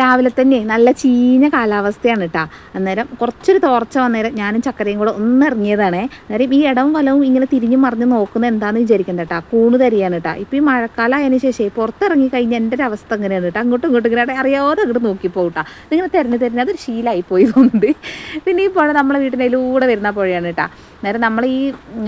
രാവിലെ തന്നെ നല്ല ചീഞ്ഞ കാലാവസ്ഥയാണ് കേട്ടോ അന്നേരം കുറച്ചൊരു തോർച്ച വന്നേരം ഞാനും ചക്കരയും കൂടെ ഒന്ന് ഇറങ്ങിയതാണ്. അന്നേരം ഈ ഇടവും വലവും ഇങ്ങനെ തിരിഞ്ഞു മറിഞ്ഞ് നോക്കുന്നത് എന്താണെന്ന് വിചാരിക്കണ്ട കേട്ടോ കൂണ് തരികയാണ് കേട്ടോ ഇപ്പോൾ ഈ മഴക്കാലം ആയതിനു ശേഷം പുറത്തിറങ്ങി കഴിഞ്ഞാൽ എന്റെ ഒരു അവസ്ഥ എങ്ങനെയാണ് കേട്ടോ അങ്ങോട്ടും ഇങ്ങോട്ടും ഇങ്ങനെ അറിയാതെ അങ്ങോട്ട് നോക്കിപ്പോ കേട്ടോ ഇങ്ങനെ തിരഞ്ഞ് തിരഞ്ഞ് അതൊരു ശീലമായി പോയി തോന്നുന്നുണ്ട്. പിന്നെ ഈ പുഴ നമ്മളെ വീട്ടിന്റെ അതിലൂടെ വരുന്ന പുഴയാണ് കേട്ടോ നേരം നമ്മൾ ഈ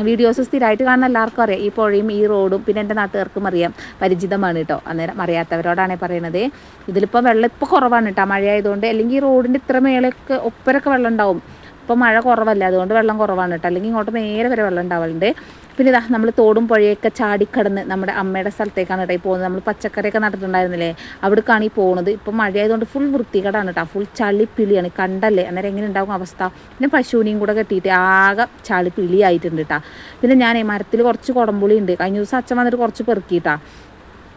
വീഡിയോസ് സ്ഥിരമായിട്ട് കാണുന്ന എല്ലാവർക്കും അറിയാം. ഈ പുഴയും ഈ റോഡും പിന്നെ എന്റെ നാട്ടുകാർക്കും അറിയാം. പരിചിതമാണ് കേട്ടോ അന്നേരം അറിയാത്തവരോടാണേ പറയണത്. ഇതിലിപ്പോൾ വെള്ളം ഇപ്പോൾ കുറവാണ് കേട്ടോ മഴ ആയതുകൊണ്ട് അല്ലെങ്കിൽ റോഡിന്റെ ഇത്ര മേളൊക്കെ ഒപ്പരൊക്കെ വെള്ളം ഉണ്ടാവും. ഇപ്പോൾ മഴ കുറവല്ല അതുകൊണ്ട് വെള്ളം കുറവാണ് കേട്ടോ അല്ലെങ്കിൽ ഇങ്ങോട്ട് നേരെ വരെ വെള്ളം ഉണ്ടാവലുണ്ട്. പിന്നെ ഇതാ നമ്മൾ തോടും പുഴയൊക്കെ ചാടിക്കടന്ന് നമ്മുടെ അമ്മയുടെ സ്ഥലത്തേക്കാണ് കേട്ടോ ഈ പോകുന്നത്. നമ്മൾ പച്ചക്കറിയൊക്കെ നട്ടിട്ടുണ്ടായിരുന്നില്ലേ? അവിടേക്കാണ് ഈ പോകുന്നത് ഇപ്പം മഴ ആയതുകൊണ്ട് ഫുൾ വൃത്തികേടാണ് കേട്ടോ ഫുൾ ചളി പിളിയാണ്. കണ്ടല്ലേ? അന്നേരം എങ്ങനെ ഉണ്ടാകും അവസ്ഥ? പിന്നെ പശുവിനെയും കൂടെ കെട്ടിയിട്ട് ആകെ ചളി പിളിയായിട്ടുണ്ട് കേട്ടോ പിന്നെ ഞാൻ മരത്തിൽ കുറച്ച് കുടംപുളി ഉണ്ട്. കഴിഞ്ഞ ദിവസം അച്ഛൻ വന്നിട്ട് കുറച്ച് പെറുക്കിയിട്ടാ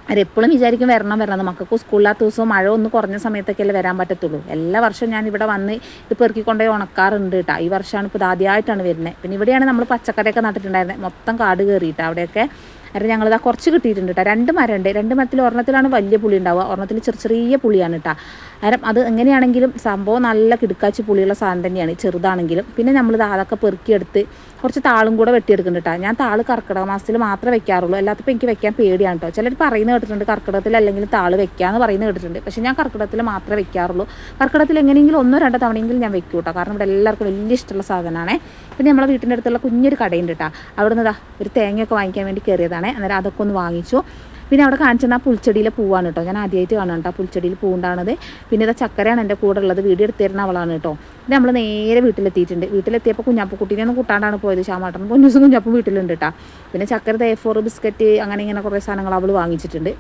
അവരെപ്പോഴും വിചാരിക്കും വരണം വരണം. മക്കൾക്ക് സ്കൂളിലാത്ത ദിവസവും മഴ ഒന്ന് കുറഞ്ഞ സമയത്തൊക്കെയല്ലേ വരാൻ പറ്റത്തുള്ളൂ. എല്ലാ വർഷവും ഞാൻ ഇവിടെ വന്ന് ഇത് പെറുക്കിക്കൊണ്ടേ ഉണക്കാറുണ്ട് കേട്ടോ ഈ വർഷമാണ് ഇപ്പോൾ ഇത് ആദ്യമായിട്ടാണ് വരുന്നത് പിന്നെ ഇവിടെയാണ് നമ്മൾ പച്ചക്കറിയൊക്കെ നട്ടിട്ടുണ്ടായിരുന്നത് മൊത്തം കാട് കയറിയിട്ട് അവിടെയൊക്കെ അന്നേരം ഞങ്ങളിതാ കുറച്ച് കിട്ടിയിട്ടുണ്ട് കേട്ടോ രണ്ട് മരമുണ്ട് രണ്ട് മരത്തിൽ ഒരെണ്ണത്തിലാണ് വലിയ പുളി ഉണ്ടാവുക. ഒരെണ്ണത്തിൽ ചെറിയ ചെറിയ പുളിയാണ് കേട്ടോ കാരണം അത് എങ്ങനെയാണെങ്കിലും സംഭവം നല്ല കിടുക്കാച്ചി പുളിയുള്ള സാധനം തന്നെയാണ്. ചെറുതാണെങ്കിലും. പിന്നെ നമ്മളിത് അതൊക്കെ പെറുക്കിയെടുത്ത് കുറച്ച് താളും കൂടെ വെട്ടിയെടുക്കുന്നുണ്ട് കേട്ടോ ഞാൻ താൾ കർക്കിടക മാസത്തിൽ മാത്രമേ വെക്കാറുള്ളൂ. അല്ലാത്തപ്പോൾ എനിക്ക് വെക്കാൻ പേടിയാണ് കേട്ടോ ചിലർ പറയുന്നത് കേട്ടിട്ടുണ്ട് കർക്കിടകത്തിൽ അല്ലെങ്കിൽ താൾ വെക്കാമെന്ന് പറയുന്നത് കേട്ടിട്ടുണ്ട്. പക്ഷേ ഞാൻ കർക്കിടകത്തിൽ മാത്രമേ വെക്കാറുള്ളൂ. കർക്കിടകത്തിൽ എങ്ങനെയെങ്കിലും ഒന്നോ രണ്ടോ തവണയെങ്കിലും ഞാൻ വെക്കും കേട്ടോ കാരണം ഇവിടെ എല്ലാവർക്കും വലിയ ഇഷ്ടമുള്ള സാധനമാണ്. പിന്നെ നമ്മളെ വീട്ടിന്റെ അടുത്തുള്ള കുഞ്ഞൊരു കടയുണ്ട് കേട്ടോ അവിടെ നിന്ന് ഒരു തേങ്ങയൊക്കെ വാങ്ങിക്കാൻ വേണ്ടി കയറിയതാണ്. അന്നേരം അതൊക്കെ ഒന്ന് വാങ്ങിച്ചു. പിന്നെ അവിടെ കാണിച്ചെന്നാൽ പുൽച്ചെടിയിലെ പൂവാണ് കേട്ടോ. ഞാൻ ആദ്യമായിട്ട് കാണാം കേട്ടോ പുൽച്ചെടിയിൽ പൂണ്ടാണത് പിന്നെ ഇതാ ചക്കരയാണ് എന്റെ കൂടെ ഉള്ളത്. വീഡിയോ എടുത്തിരുന്ന അവളാണ് കേട്ടോ. പിന്നെ നമ്മൾ നേരെ വീട്ടിലെത്തിയിട്ടുണ്ട്. വീട്ടിലെത്തിയപ്പോൾ കുഞ്ഞാപ്പക്കുട്ടീനെ ഒന്ന് കൂട്ടാണ്ടാണ് പോയത്. ശ്യാമാട്ടൻ പൊന്നൂസും കുഞ്ഞാപ്പം വീട്ടിലുണ്ട് കേട്ടോ. പിന്നെ ചക്കര തേഫോർ ബിസ്ക്കറ്റ് അങ്ങനെ ഇങ്ങനെ കുറേ സാധനങ്ങൾ അവൾ വാങ്ങിച്ചിട്ടുണ്ട്.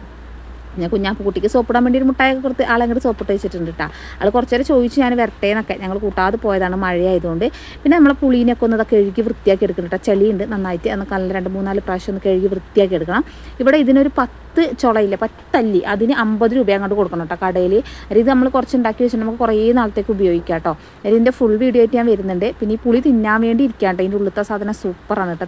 ഞാൻ കുഞ്ഞാപ്പുകുട്ടിക്ക് സോപ്പിടാൻ വേണ്ടി ഒരു മുട്ടായൊക്കെ കൊടുത്ത് ആളങ്ങോട്ട് സോപ്പിട്ട് വെച്ചിട്ടുണ്ട് കേട്ടോ ആൾ കുറച്ചു നേരം ചോദിച്ചു ഞാൻ വരട്ടെ എന്നൊക്കെ. ഞങ്ങൾ കൂട്ടാതെ പോയതാണ് മഴയായതുകൊണ്ട്. പിന്നെ നമ്മളെ പുളീനൊക്കെ ഒന്ന് അതൊക്കെ കഴുകി വൃത്തിയാക്കി എടുക്കണം കേട്ടോ ചെളിയുണ്ട് നന്നായിട്ട് അന്ന് നല്ല രണ്ട് മൂന്നാൽ പ്രാവശ്യം ഒന്ന് കഴുകി വൃത്തിയാക്കി എടുക്കണം. ഇവിടെ ഇതിനൊരു പത്ത് ചുളയില്ല പത്തല്ലി. അതിന് അമ്പത് രൂപ അങ്ങോട്ട് കൊടുക്കണം കേട്ടോ കടയിൽ ഇത് നമ്മൾ കുറച്ച് ഉണ്ടാക്കി വെച്ചിട്ട് നമുക്ക് കുറേ നാളത്തേക്ക് ഉപയോഗിക്കാം കേട്ടോ അതിന്റെ ഫുൾ വീഡിയോ ആയിട്ട് ഞാൻ വരുന്നുണ്ട്. പിന്നെ ഈ പുളി തിന്നാൻ വേണ്ടി ഇരിക്കാം കേട്ടോ ഇതിന്റെ ഉള്ളിലത്തെ സാധനം സൂപ്പറാണ് കേട്ടോ